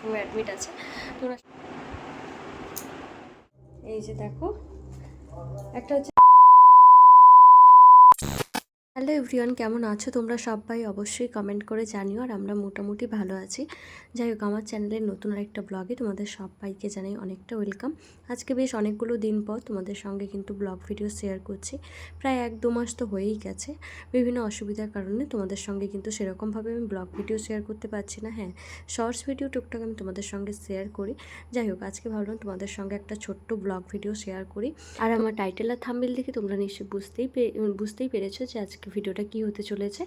নার্সিংহোমে অ্যাডমিট আছে। তোরা এই যে দেখো একটা হচ্ছে হ্যালো এভরিওয়ান, কেমন আছো? তোমরা সবাই অবশ্যই কমেন্ট করে জানিও, আর আমরা মোটামুটি ভালো আছি। যাই হোক, আমার চ্যানেলের নতুন আরেকটা ব্লগে তোমাদের সবাইকে জানাই অনেকটা ওয়েলকাম আজকে বেশ অনেকগুলো দিন পর তোমাদের সঙ্গে কিন্তু ব্লগ ভিডিও শেয়ার করছি। প্রায় এক দু মাস তো হয়েই গেছে। বিভিন্ন অসুবিধার কারণে তোমাদের সঙ্গে কিন্তু সেরকমভাবে আমি ব্লগ ভিডিও শেয়ার করতে পারছি না। হ্যাঁ শর্টস ভিডিও টুকটাক আমি তোমাদের সঙ্গে শেয়ার করি। যাই হোক, আজকে ভাবলাম তোমাদের সঙ্গে একটা ছোট্ট ব্লগ ভিডিও শেয়ার করি। আর আমার টাইটেল আর থাম্বেল দেখে তোমরা নিশ্চয়ই বুঝতেই বুঝতেই পেরেছ যে আজকে ভিডিওটা কী হতে চলেছে।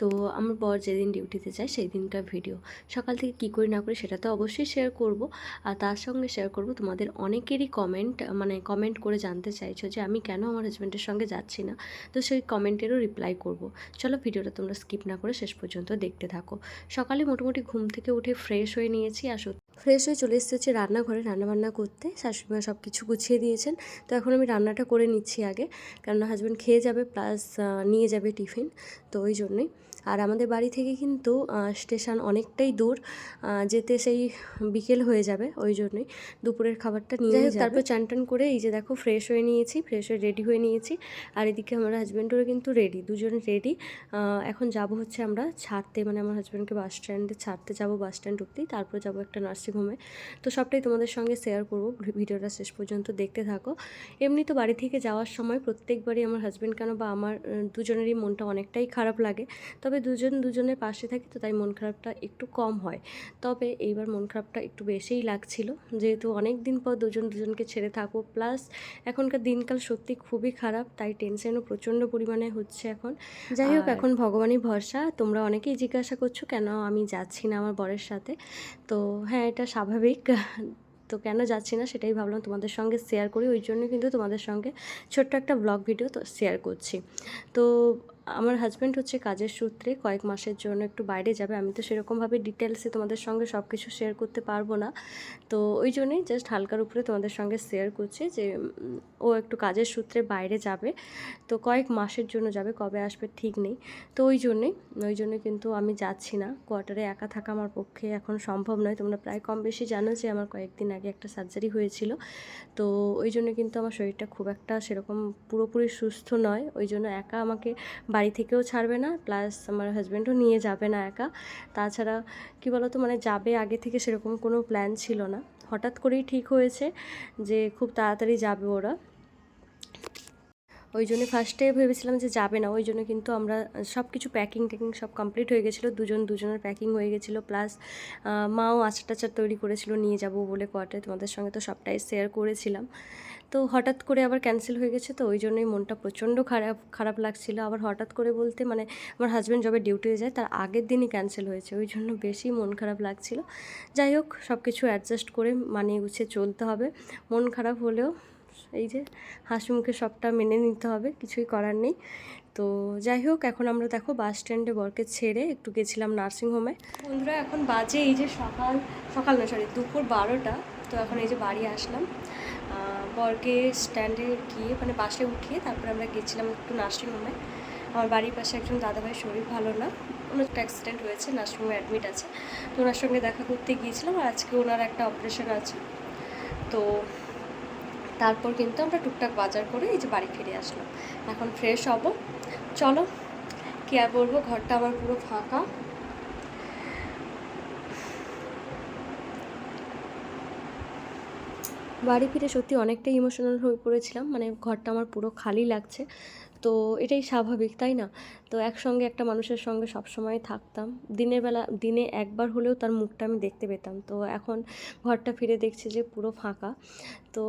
তো আমার বর যেদিন ডিউটিতে যায় সেই দিনকার ভিডিও। সকাল থেকে কী করি না করি সেটা তো অবশ্যই শেয়ার করব। আর তার সঙ্গে শেয়ার করব তোমাদের অনেকেরই কমেন্ট মানে কমেন্ট করে জানতে চাইছো যে আমি কেন আমার হাজব্যান্ডের সঙ্গে যাচ্ছি না? তো সেই কমেন্টেরও রিপ্লাই করব। চলো ভিডিওটা তোমরা স্কিপ না করে শেষ পর্যন্ত দেখতে থাকো। সকালে মোটামুটি ঘুম থেকে উঠে ফ্রেশ হয়ে নিয়েছি আর ফ্রেশ হয়ে চলে এসেছি রান্নাঘরে রান্নাবান্না করতে। শাশুড়িমা সব কিছু গুছিয়ে দিয়েছেন। তো এখন আমি রান্নাটা করে নিচ্ছি আগে। কেননা হাজব্যান্ড খেয়ে যাবে প্লাস নিয়ে যাবে টিফিন। তো ওই জন্যই। আর আমাদের বাড়ি থেকে কিন্তু স্টেশন অনেকটাই দূর যেতে সেই বিকেল হয়ে যাবে। ওই জন্যই দুপুরের খাবারটা নিয়ে যাই তারপর চান টান করে এই যে দেখো ফ্রেশ হয়ে নিয়েছি ফ্রেশ হয়ে রেডি হয়ে নিয়েছি। আর এদিকে আমার হাজব্যান্ডও কিন্তু রেডি দুজনে রেডি এখন যাব হচ্ছে আমরা ছাড়তে মানে আমার হাজব্যান্ডকে বাস স্ট্যান্ডে ছাড়তে যাব বাস স্ট্যান্ড ঢুকতেই তারপর যাব একটা নার্সিংহোমে তো সবটাই তোমাদের সঙ্গে শেয়ার করব। ভিডিওটা শেষ পর্যন্ত দেখতে থাকো। এমনি তো বাড়ি থেকে যাওয়ার সময় প্রত্যেকবারই আমার হাজব্যান্ড কেন বা আমার দুজনেরই মনটা অনেকটাই খারাপ লাগে। তবে দুজন দুজনের পাশে থাকি তো তাই মন খারাপটা একটু কম হয়। তবে এইবার মন খারাপটা একটু বেশিই লাগছিল। যেহেতু অনেক দিন পর দুজন দুজনকে ছেড়ে থাকব। প্লাস এখনকার দিনকাল সত্যি খুবই খারাপ। তাই টেনশনও প্রচণ্ড পরিমাণে হচ্ছে এখন। যাই হোক এখন ভগবানই ভরসা। তোমরা অনেকেই জিজ্ঞাসা করছ কেন আমি যাচ্ছি না আমার বরের সাথে? তো হ্যাঁ এটা স্বাভাবিক। তো কেন যাচ্ছি না সেটাই ভাবলাম তোমাদের সঙ্গে শেয়ার করি। ওই জন্য কিন্তু তোমাদের সঙ্গে ছোট্ট একটা ব্লগ ভিডিও তো শেয়ার করছি। তো আমার হাজব্যান্ড হচ্ছে কাজের সূত্রে কয়েক মাসের জন্য একটু বাইরে যাবে। আমি তো সেরকমভাবে ডিটেলসে তোমাদের সঙ্গে সব কিছু শেয়ার করতে পারব না। তো ওই জন্যই জাস্ট হালকার উপরে তোমাদের সঙ্গে শেয়ার করছি যে ও একটু কাজের সূত্রে বাইরে যাবে। তো কয়েক মাসের জন্য যাবে, কবে আসবে ঠিক নেই। তো ওই জন্যই, ওই জন্য কিন্তু আমি যাচ্ছি না। কোয়ার্টারে একা থাকা আমার পক্ষে এখন সম্ভব নয়। তোমরা প্রায় কম বেশি জানো যে আমার কয়েকদিন আগে একটা সার্জারি হয়েছিল। তো ওই জন্য কিন্তু আমার শরীরটা খুব একটা সেরকম পুরোপুরি সুস্থ নয়। ওই জন্য একা আমাকে বাড়ি থেকেও ছাড়বে না প্লাস আমার হাজব্যান্ডও নিয়ে যাবে না একা। তাছাড়া কী বলো তো মানে যাবে আগে থেকে সেরকম কোনো প্ল্যান ছিল না। হঠাৎ করেই ঠিক হয়েছে যে খুব তাড়াতাড়ি যাবে ওরা। ওই জন্য ফার্স্টে ভেবেছিলাম যে যাবে না, ওই জন্য কিন্তু আমরা সব কিছু প্যাকিং ট্যাকিং সব কমপ্লিট হয়ে গেছিল, দুজন দুজনের প্যাকিং হয়ে গেছিল প্লাস মাও আচার টাচার তৈরি করেছিল, নিয়ে যাব বলে কোয়ার্টারে তোমাদের সঙ্গে তো সবটাই শেয়ার করেছিলাম। তো হঠাৎ করে আবার ক্যান্সেল হয়ে গেছে তো ওই জন্যই মনটা প্রচণ্ড খারাপ খারাপ লাগছিল। আবার হঠাৎ করে বলতে মানে আমার হাজব্যান্ড যবে ডিউটিতে যায়, তার আগের দিনই ক্যান্সেল হয়েছে। ওই জন্য বেশি মন খারাপ লাগছিল। যাই হোক সব কিছু অ্যাডজাস্ট করে মানিয়ে গুছিয়ে চলতে হবে। মন খারাপ হলেও এই যে হাসি মুখে সবটা মেনে নিতে হবে, কিছুই করার নেই। তো যাই হোক, এখন আমরা দেখো বাস স্ট্যান্ডে বরকে ছেড়ে একটু গেছিলাম নার্সিংহোমে বন্ধুরা, এখন বাজে এই যে সকাল সকাল না সরি দুপুর বারোটা। তো এখন এই যে বাড়ি আসলাম। বরকে স্ট্যান্ডে গিয়ে মানে বাসে উঠিয়ে তারপরে আমরা গেছিলাম একটু নার্সিংহোমে আমার বাড়ির পাশে একজন দাদাভাইয়ের শরীর ভালো না। ওনার একটা অ্যাক্সিডেন্ট হয়েছে নার্সিংহোমে অ্যাডমিট আছে। তো ওনার সঙ্গে দেখা করতে গিয়েছিলাম আর আজকে ওনার একটা অপারেশন আছে। তো তারপর কিন্তু আমরা টুকটাক বাজার করে এই যে বাড়ি ফিরে আসলাম। এখন ফ্রেশ হব। চলো, কি আর বলব? ঘরটা আমার পুরো ফাঁকা। বাড়ি ফিরে সত্যি অনেকটাই ইমোশনাল হয়ে পড়েছিলাম। মানে ঘরটা আমার পুরো খালি লাগছে। তো এটাই স্বাভাবিক, তাই না? তো একসঙ্গে একটা মানুষের সঙ্গে সবসময় থাকতাম। দিনের বেলা, দিনে একবার হলেও তার মুখটা আমি দেখতে পেতাম। তো এখন ঘরটা ফিরে দেখছি যে পুরো ফাঁকা। তো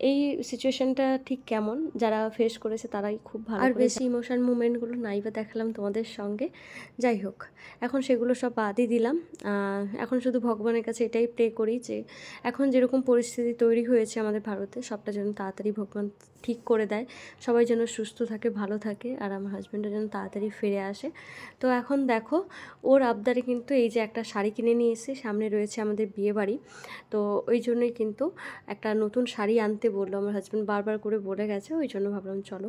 এই সিচুয়েশনটা ঠিক কেমন? যারা ফেস করেছে তারাই খুব ভালো আর বেশি ইমোশন মুভমেন্টগুলো নাই বা দেখালাম তোমাদের সঙ্গে। যাই হোক এখন সেগুলো সব বাদই দিলাম। এখন শুধু ভগবানের কাছে এটাই প্রে করি যে এখন যেরকম পরিস্থিতি তৈরি হয়েছে আমাদের ভারতে সবটা যেন তাড়াতাড়ি ভগবান ঠিক করে দেয়। সবাই যেন সুস্থ থাকে ভালো থাকে আর আমার হাজব্যান্ডও যেন তাড়াতাড়ি ফিরে আসে। তো এখন দেখো ওর আবদারে কিন্তু এই যে একটা শাড়ি কিনে নিয়ে এসে সামনে রয়েছে আমাদের বিয়ে বাড়ি তো ওই জন্যই কিন্তু একটা নতুন শাড়ি আনতে নিতে বলল, আমার হাজব্যান্ড বারবার করে বলে গেছে, ওই জন্য ভাবলাম চলো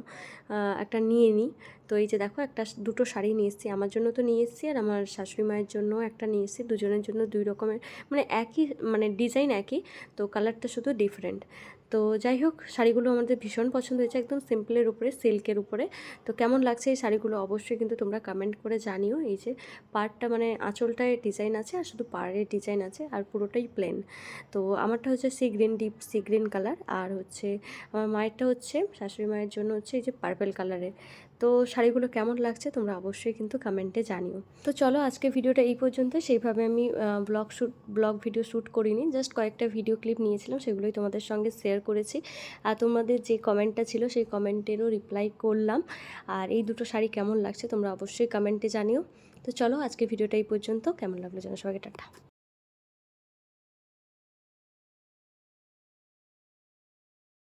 একটা নিয়ে নিই তো এই যে দেখো, একটা দুটো শাড়ি নিয়ে এসেছি, আমার জন্য তো নিয়ে এসেছি, আর আমার শাশুড়ি মায়ের জন্য একটা নিয়ে এসেছি, দুজনের জন্য দুই রকমের মানে একই মানে ডিজাইন একই, তো কালারটা শুধু ডিফারেন্ট তো যাই হোক, শাড়িগুলো আমাদের ভীষণ পছন্দ হয়েছে, একদম সিম্পলের উপরে, সিল্কের উপরে। তো কেমন লাগছে এই শাড়িগুলো অবশ্যই কিন্তু তোমরা কমেন্ট করে জানিও। এই যে পাড়টা মানে আঁচলটায় ডিজাইন আছে আর শুধু পাড়ের ডিজাইন আছে আর পুরোটাই প্লেন তো আমারটা হচ্ছে sea green deep sea green colour আর হচ্ছে আমার মায়েরটা হচ্ছে, শাশুড়ি মায়ের জন্য হচ্ছে এই যে পার্পেল কালারের তো শাড়িগুলো কেমন লাগছে তোমরা অবশ্যই কিন্তু কমেন্টে জানিও। তো চলো আজকে ভিডিওটা এই পর্যন্ত। সেইভাবে আমি vlog shoot vlog video shoot করিনি। জাস্ট কয়েকটা ভিডিও ক্লিপ নিয়েছিলাম, সেগুলোই তোমাদের সঙ্গে শেয়ার করেছি। আর তোমাদের যে কমেন্টটা ছিল, সেই কমেন্টেরও রিপ্লাই করলাম। আর এই দুটো শাড়ি কেমন লাগছে তোমরা অবশ্যই কমেন্টে জানিও। তো চলো আজকে ভিডিওটা এই পর্যন্ত। কেমন লাগল জানো সবাইকে, টাটা।